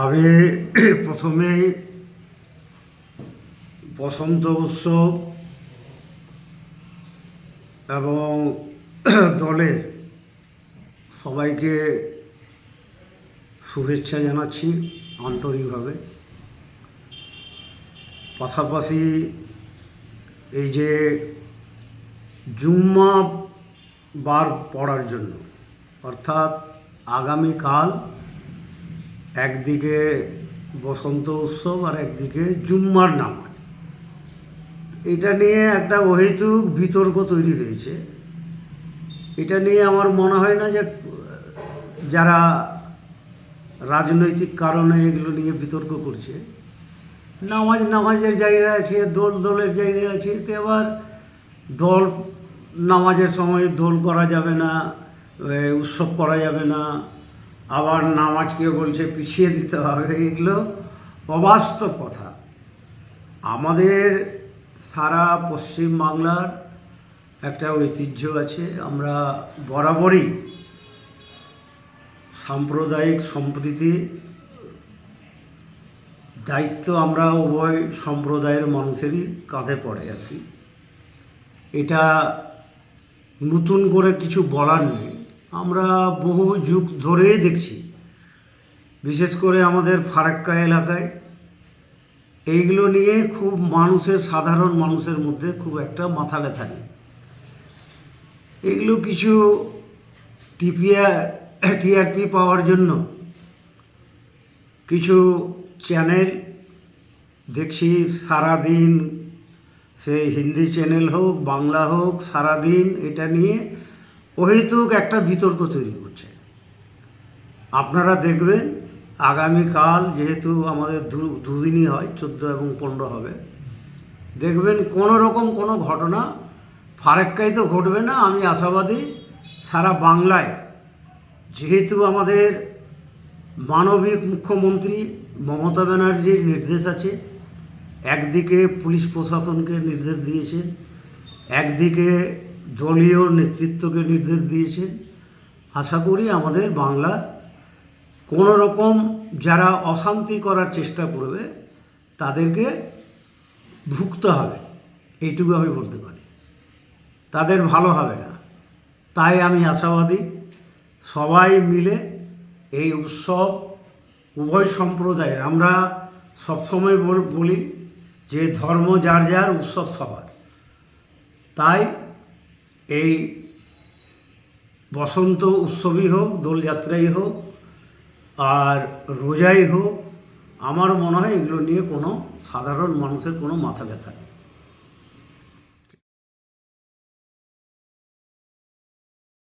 আমি প্রথমেই বসন্ত উৎসব এবং দলের সবাইকে শুভেচ্ছা জানাচ্ছি আন্তরিকভাবে। পাশাপাশি এই যে জুম্মা বার পড়ার জন্য, অর্থাৎ আগামীকাল একদিকে বসন্ত উৎসব আর একদিকে জুম্মার নামাজ এটা নিয়ে একটা অহেতুক বিতর্ক তৈরি হয়েছে। এটা নিয়ে আমার মনে হয় না যে, যারা রাজনৈতিক কারণে এগুলো নিয়ে বিতর্ক করছে, নামাজ নামাজের জায়গা আছে, দোল দোলের জায়গা আছে, এতে আবার দল নামাজের সময় দোল করা যাবে না উৎসব করা যাবে না। আবার নামাজকে বলছে, পিছিয়ে দিতে হবে। এগুলো অবাস্তব কথা। আমাদের সারা পশ্চিম বাংলার একটা ঐতিহ্য আছে, আমরা বরাবরই সাম্প্রদায়িক সম্প্রীতি, দায়িত্ব আমরা উভয় সম্প্রদায়ের মানুষেরই কাঁধে পড়ে আর কি। এটা নতুন করে কিছু বলার নেই। আমরা বহু যুগ ধরেই দেখছি। বিশেষ করে আমাদের ফারাক্কা এলাকায়। এইগুলো নিয়ে খুব মানুষের, সাধারণ মানুষের মধ্যে খুব একটা মাথা ব্যথা নেই। এগুলো কিছু টিপিআর টিআরপি পাওয়ার জন্য কিছু চ্যানেল, দেখছি সারাদিন সে হিন্দি চ্যানেল হোক, বাংলা হোক, সারাদিন এটা নিয়ে অহেতুক একটা বিতর্ক তৈরি করছে। আপনারা দেখবেন, আগামীকাল যেহেতু আমাদের দু, দুদিনই হয়, চোদ্দ এবং পনেরো হবে, দেখবেন কোনো রকম কোনো ঘটনা ফারাক্কাই তো ঘটবে না। আমি আশাবাদী সারা বাংলায় যেহেতু আমাদের মানবিক মুখ্যমন্ত্রী মমতা ব্যানার্জির নির্দেশ আছে, একদিকে পুলিশ প্রশাসনকে নির্দেশ দিয়েছেন একদিকে দলীয় নেতৃত্বকে নির্দেশ দিয়েছেন। আশা করি আমাদের বাংলা কোনো রকম যারা অশান্তি করার চেষ্টা করবে, তাদেরকে ভুগতে হবে। এইটুকু আমি বলতে পারি। তাদের ভালো হবে না। তাই আমি আশাবাদী, সবাই মিলে এই উৎসব, উভয় সম্প্রদায়ের, আমরা সবসময় বলি যে ধর্ম যার যার, উৎসব সবার। তাই এই বসন্ত উৎসবই হোক, দোলযাত্রাই হোক, আর রোজাই হোক, আমার মনে হয় এগুলো নিয়ে কোনো সাধারণ মানুষের কোনো মাথা ব্যথা নেই।